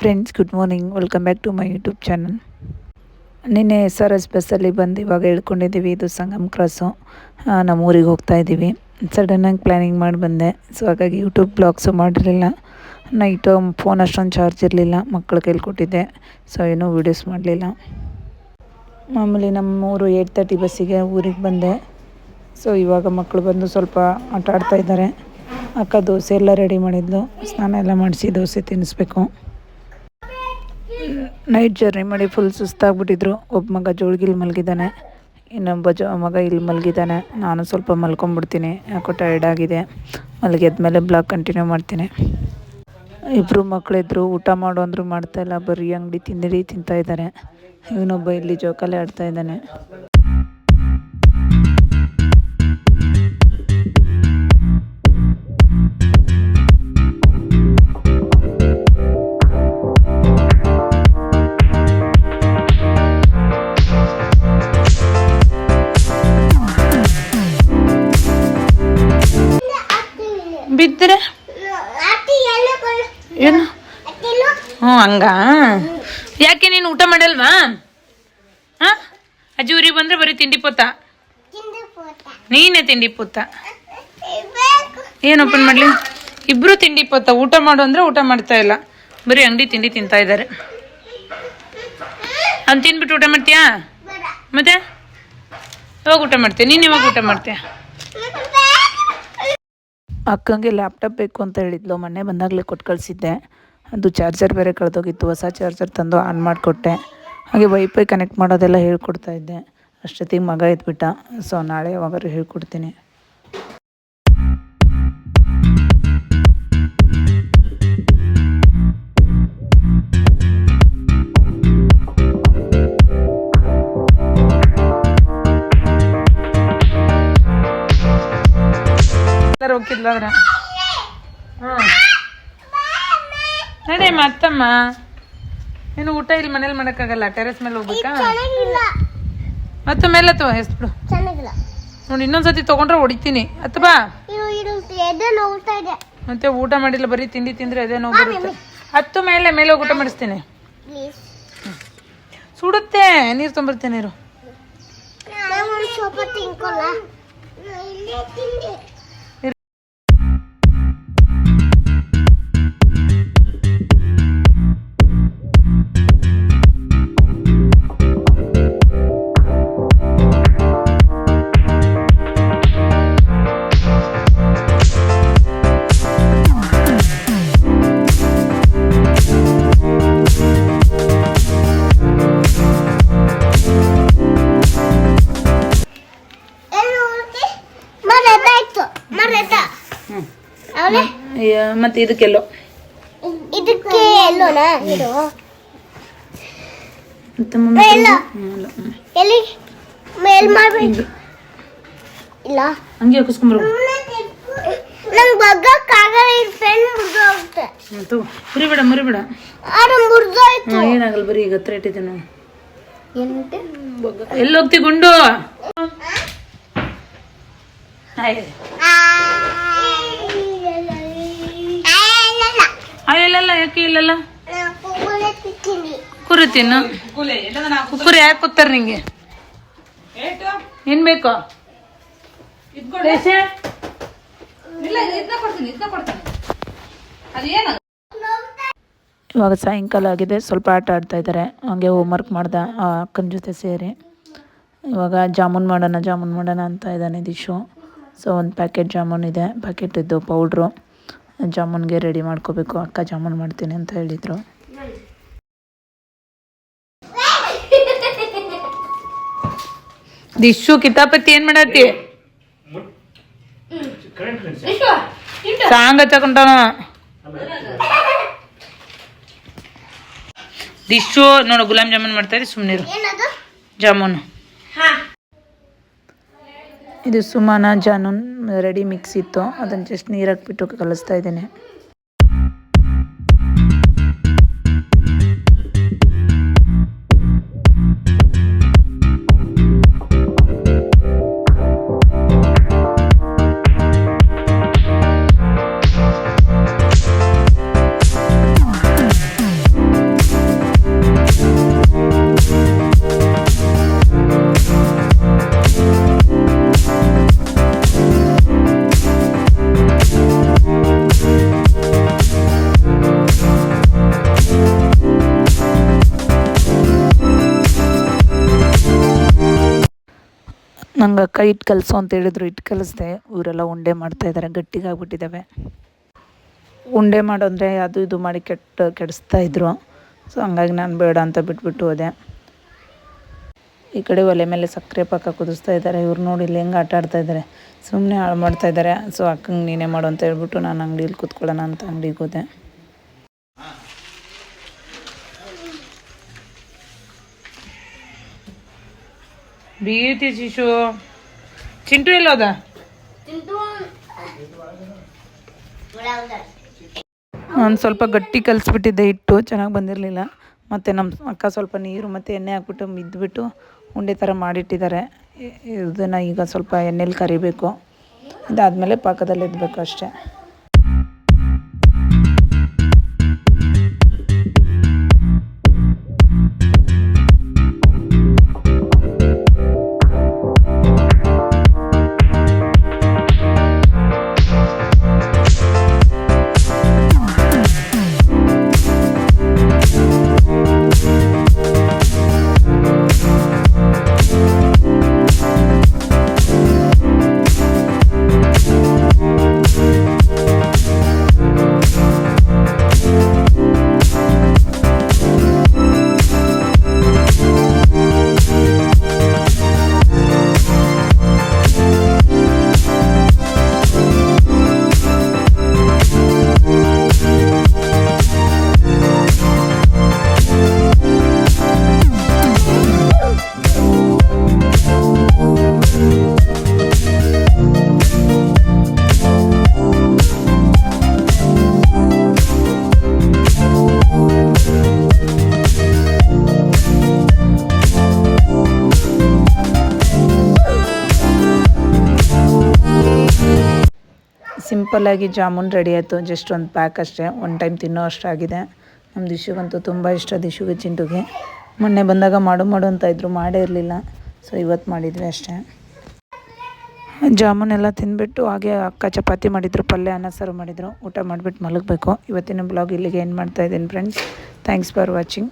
Friends good morning welcome back to my YouTube channel ನಿನ್ನೆ S R S ಬಸ್ಸಲ್ಲಿ ಬಂದು ಇವಾಗ ಹೇಳ್ಕೊಂಡಿದ್ದೀವಿ, ಇದು ಸಂಗಮ್ ಕ್ರಾಸು ನಮ್ಮ ಊರಿಗೆ ಹೋಗ್ತಾ ಇದ್ದೀವಿ. ಸಡನ್ನಾಗಿ ಪ್ಲ್ಯಾನಿಂಗ್ ಮಾಡಿ ಬಂದೆ. ಸೊ ಹಾಗಾಗಿ ಯೂಟ್ಯೂಬ್ ಬ್ಲಾಗ್ಸು ಮಾಡಿರಲಿಲ್ಲ. ನೈಟು ಫೋನ್ ಅಷ್ಟೊಂದು ಚಾರ್ಜ್ ಇರಲಿಲ್ಲ. ಮಕ್ಳು ಕೇಳ್ಕೊಟ್ಟಿದ್ದೆ. ಕೊಟ್ಟಿದ್ದೆ ಸೊ ಏನೂ ವೀಡಿಯೋಸ್ ಮಾಡಲಿಲ್ಲ. ಮಾಮೂಲಿ ನಮ್ಮ ಊರು ಏಯ್ಟ್ ತರ್ಟಿ ಬಸ್ಸಿಗೆ ಊರಿಗೆ ಬಂದೆ. ಸೊ ಇವಾಗ ಮಕ್ಕಳು ಬಂದು ಸ್ವಲ್ಪ ಆಟ ಆಡ್ತಾಯಿದ್ದಾರೆ ಅಕ್ಕ ದೋಸೆ ಎಲ್ಲ ರೆಡಿ ಮಾಡಿದ್ಲು. ಸ್ನಾನ ಎಲ್ಲ ಮಾಡಿಸಿ ದೋಸೆ ತಿನ್ನಿಸ್ಬೇಕು. ನೈಟ್ ಜರ್ನಿ ಮಾಡಿ ಫುಲ್ ಸುಸ್ತಾಗ್ಬಿಟ್ಟಿದ್ರು. ಒಬ್ಬ ಮಗ ಜೋಳಿಗಿಲ್ ಮಲಗಿದ್ದಾನೆ. ಇನ್ನೊಬ್ಬ ಜ, ಮಗ ಇಲ್ಲಿ ಮಲಗಿದ್ದಾನೆ. ನಾನು ಸ್ವಲ್ಪ ಮಲ್ಕೊಂಬಿಡ್ತೀನಿ. ಯಾಕೋ ಟೈರ್ಡ್ ಆಗಿದೆ. ಮಲಗಿದ ಮೇಲೆ ಬ್ಲಾಗ್ ಕಂಟಿನ್ಯೂ ಮಾಡ್ತೀನಿ. ಇಬ್ಬರು ಮಕ್ಕಳಿದ್ರು ಊಟ ಮಾಡು ಮಾಡ್ತಾ ಮಾಡ್ತಾಯಿಲ್ಲ ಬರೀ ಅಂಗಡಿ ತಿಂತಾ ಇದ್ದಾರೆ. ಇವನೊಬ್ಬ ಇಲ್ಲಿ ಜೋಕಾಲಿ ಆಡ್ತಾ ಬಿದ್ದರೆ ಏನು? ಹ್ಞೂ, ಹಂಗ. ಯಾಕೆ ನೀನು ಊಟ ಮಾಡಲ್ವಾ? ಹಾಂ? ಅಜ್ಜಿ ಊರಿಗೆ ಬಂದರೆ ಬರೀ ತಿಂಡಿ ಪೋತ? ನೀನೇ ತಿಂಡಿ ಪೋತ? ಏನು ಓಪನ್ ಮಾಡಲಿ? ಇಬ್ಬರು ತಿಂಡಿ ಪೋತ. ಊಟ ಮಾಡು ಅಂದರೆ ಊಟ ಮಾಡ್ತಾ ಇಲ್ಲ. ಬರೀ ಅಂಗಡಿ ತಿಂಡಿ ತಿಂತಾ ಇದ್ದಾರೆ. ಅವ್ನು ತಿಂದ್ಬಿಟ್ಟು ಊಟ ಮಾಡ್ತೀಯಾ? ಮತ್ತೆ? ಯಾವಾಗ ಊಟ ಮಾಡ್ತೀಯ? ನೀನು ಯಾವಾಗ ಊಟ ಮಾಡ್ತೀಯ? ಅಕ್ಕಂಗೆ ಲ್ಯಾಪ್ಟಾಪ್ ಬೇಕು ಅಂತ ಹೇಳಿದ್ಲು. ಮೊನ್ನೆ ಬಂದಾಗಲೇ ಕೊಟ್ಟು ಕಳಿಸಿದ್ದೆ. ಅದು ಚಾರ್ಜರ್ ಬೇರೆ ಕಳೆದೋಗಿತ್ತು. ಹೊಸ ಚಾರ್ಜರ್ ತಂದು ಆನ್ ಮಾಡಿಕೊಟ್ಟೆ. ಹಾಗೆ ವೈಫೈ ಕನೆಕ್ಟ್ ಮಾಡೋದೆಲ್ಲ ಹೇಳ್ಕೊಡ್ತಾ ಇದ್ದೆ. ಅಷ್ಟೊತ್ತಿಗೆ ಮಗ ಎದ್ಬಿಟ್ಟ. ಸೊ ನಾಳೆ ಯಾವಾಗಾದ್ರು ಹೇಳ್ಕೊಡ್ತೀನಿ. ಎಲ್ಲರೂ ಹೋಗಿದ್ಲಾದ್ರ ಹಾಂ ನಡೆ ಮತ್ತಮ್ಮ ನೀನು ಊಟ ಇಲ್ಲಿ ಮನೇಲಿ ಮಾಡೋಕ್ಕಾಗಲ್ಲ ಟೆರೆಸ್ ಮೇಲೆ ಹೋಗ್ಬೇಕಾ? ಮತ್ತೆ ಮೇಲೆ ಅಥವಾ ಹೆಸ್ಬಿಡು ಚೆನ್ನಾಗಿಲ್ಲ. ನೋಡಿ ಇನ್ನೊಂದ್ಸತಿ ತಗೊಂಡ್ರೆ ಹೊಡಿತೀನಿ. ಅಥವಾ ಮತ್ತೆ ಊಟ ಮಾಡಿಲ್ಲ ಬರೀ ತಿಂಡಿ ತಿಂದ್ರೆ ಅದೇ ನೋವು ಬರುತ್ತೆ. ಹತ್ತು ಮೇಲೆ ಮೇಲೆ ಹೋಗಿ ಊಟ ಮಾಡಿಸ್ತೀನಿ. ಸುಡುತ್ತೆ ನೀರು ತೊಂಬರ್ತೇನೆ ನೀರು ಮತ್ತೆ ಇದಕ್ಕೆಲ್ಲೋ ಇದಕ್ಕೆ ಎಲ್ಲೋನಾ? ಇದು ಎಲ್ಲ. ಎಲ್ಲಿ ಮೇಲ್ ಮಾಡ್ಬೇಕು ಇಲ್ಲ. ಹಂಗೆ ಹಾಕಿಸ್ಕೊಂಬರು ನಂಗೆ ಬಗ್ಗಕ್ಕಾಗಲ್ಲ ಇದು ಪೆನ್ ಮುರಿದೋಗುತ್ತೆ. ಮುರಿಬೇಡ ಮುರಿಬೇಡ. ಅದು ಮುರಿದೋಯ್ತು. ಏನಾಗಲ್ಲ ಬರೀ ಈಗ ಹತ್ರ ಇಟ್ಟಿದ್ದೆ ಎಂತ ಎಲ್ಲಿ ಹೋಗ್ತಿ ಗುಂಡು ಹಾಯ್. ಅಯ್ಯಲ್ಲ ಯಾಕೆ ಇಲ್ಲಲ್ಲ ಕುರಿ ತಿನ್ನು. ಕುಕ್ಕುರಿ ಯಾಕೆ ಕೂತಾರ ನಿಂಗೆ? ಏನ್ ಬೇಕು? ಇವಾಗ ಸಾಯಂಕಾಲ ಆಗಿದೆ ಸ್ವಲ್ಪ ಆಟ ಆಡ್ತಾ ಇದ್ದಾರೆ ಹಂಗೆ ಹೋಮ್ವರ್ಕ್ ಮಾಡ್ದೆ ಆ ಅಕ್ಕನ ಜೊತೆ ಸೇರಿ. ಇವಾಗ ಜಾಮೂನ್ ಮಾಡೋಣ ಜಾಮೂನ್ ಮಾಡೋಣ ಅಂತ ಇದ್ದಾನೆ ದಿಶು. ಸೊ ಒಂದು ಪ್ಯಾಕೆಟ್ ಜಾಮೂನ್ ಇದೆ ಪ್ಯಾಕೆಟ್ ಇದ್ದು ಪೌಡ್ರು ಜಾಮೂನ್ಗೆ ರೆಡಿ ಮಾಡ್ಕೋಬೇಕು. ಅಕ್ಕ ಜಾಮೂನ್ ಮಾಡ್ತೀನಿ ಅಂತ ಹೇಳಿದರು. ದಿಶು ಕಿತಾಪತಿ ಏನು ಮಾಡತ್ತಿ? ಸಾಂಗ್ ಹಚ್ಚಕೊಂಡಾನ ದಿಶು ನೋಡು ಗುಲಾಬ್ ಜಾಮೂನ್ ಮಾಡ್ತಾರೆ ಸುಮ್ಮನಿರು ಏನದು? ಜಾಮೂನು. ಇದು ಸುಮಾನ ಜಾಮೂನ್. ರೆಡಿ ಮಿಕ್ಸ್ ಇತ್ತು. ಅದನ್ನು ಜಸ್ಟ್ ನೀರು ಹಾಕ್ಬಿಟ್ಟು ಕಲಿಸ್ತಾ ಇದ್ದೀನಿ. ನಂಗೆ ಅಕ್ಕ ಇಟ್ಟು ಕಲಸು ಅಂತ ಹೇಳಿದ್ರು ಇಟ್ಟು ಕಲಿಸ್ದೆ. ಇವರೆಲ್ಲ ಉಂಡೆ ಮಾಡ್ತಾಯಿದ್ದಾರೆ ಗಟ್ಟಿಗಾಗ್ಬಿಟ್ಟಿದ್ದಾವೆ ಉಂಡೆ ಮಾಡೋಂದರೆ ಅದು ಇದು ಮಾಡಿ ಕೆಟ್ಟು ಕೆಡಿಸ್ತಾ ಇದ್ರು. ಸೊ ಹಂಗಾಗಿ ನಾನು ಬೇಡ ಅಂತ ಬಿಟ್ಬಿಟ್ಟು ಹೋದೆ. ಈ ಕಡೆ ಒಲೆ ಮೇಲೆ ಸಕ್ಕರೆ ಪಾಕ ಕುದಿಸ್ತಾ ಇದ್ದಾರೆ ಇವ್ರು ನೋಡಿ ಇಲ್ಲಿ ಹೆಂಗೆ ಆಟ ಆಡ್ತಾ ಇದ್ದಾರೆ ಸುಮ್ಮನೆ ಹಾಳು ಮಾಡ್ತಾ ಇದ್ದಾರೆ ಸೊ ಅಕ್ಕಂಗೆ ನೀನೇ ಮಾಡು ಅಂತ ಹೇಳ್ಬಿಟ್ಟು ನಾನು ಅಂಗಡಿಲಿ ಕೂತ್ಕೊಳ್ಳೋಣ ಅಂತ ಅಂಗಡಿಗೆ ಹೋದೆ. ಬೀತಿ ಶಿಶು. ಚಿಂಟು ಎಲ್ಲೋದ? ನಾನು ಸ್ವಲ್ಪ ಗಟ್ಟಿ ಕಲಿಸ್ಬಿಟ್ಟಿದ್ದೆ ಹಿಟ್ಟು ಚೆನ್ನಾಗಿ ಬಂದಿರಲಿಲ್ಲ. ಮತ್ತು ನಮ್ಮ ಅಕ್ಕ ಸ್ವಲ್ಪ ನೀರು ಮತ್ತು ಎಣ್ಣೆ ಹಾಕ್ಬಿಟ್ಟು ಮಿದ್ದುಬಿಟ್ಟು ಉಂಡೆ ಥರ ಮಾಡಿಟ್ಟಿದ್ದಾರೆ. ಇದನ್ನು ಈಗ ಸ್ವಲ್ಪ ಎಣ್ಣೆಲಿ ಕರಿಬೇಕು. ಇದಾದಮೇಲೆ ಪಾಕದಲ್ಲಿ ಇದ್ಬೇಕು ಅಷ್ಟೇ. ಸಿಂಪಲ್ಲಾಗಿ ಜಾಮೂನ್ ರೆಡಿ ಆಯಿತು. ಜಸ್ಟ್ ಒಂದು ಪ್ಯಾಕ್ ಅಷ್ಟೇ. ಒನ್ ಟೈಮ್ ತಿನ್ನೋ ಅಷ್ಟಾಗಿದೆ ನಮ್ಮ ದಿಶುಗಂತೂ ತುಂಬ ಇಷ್ಟ ದಿಶುಗೆ ಚಿಂಟುಗೆ. ಮೊನ್ನೆ ಬಂದಾಗ ಮಾಡು ಮಾಡು ಅಂತ ಇದ್ರು, ಮಾಡೇ ಇರಲಿಲ್ಲ. ಸೊ ಇವತ್ತು ಮಾಡಿದ್ವಿ ಅಷ್ಟೇ. ಜಾಮೂನ್ ಎಲ್ಲ ತಿಂದ್ಬಿಟ್ಟು ಹಾಗೆ ಅಕ್ಕ ಚಪಾತಿ ಮಾಡಿದ್ರು, ಪಲ್ಯ, ಅನ್ನ ಸಾರು ಮಾಡಿದರು. ಊಟ ಮಾಡಿಬಿಟ್ಟು ಮಲಗಬೇಕು. ಇವತ್ತಿನ ಬ್ಲಾಗ್ ಇಲ್ಲಿಗೆ ಏನು ಮಾಡ್ತಾಯಿದ್ದೀನಿ ಫ್ರೆಂಡ್ಸ್ ಥ್ಯಾಂಕ್ಸ್ ಫಾರ್ ವಾಚಿಂಗ್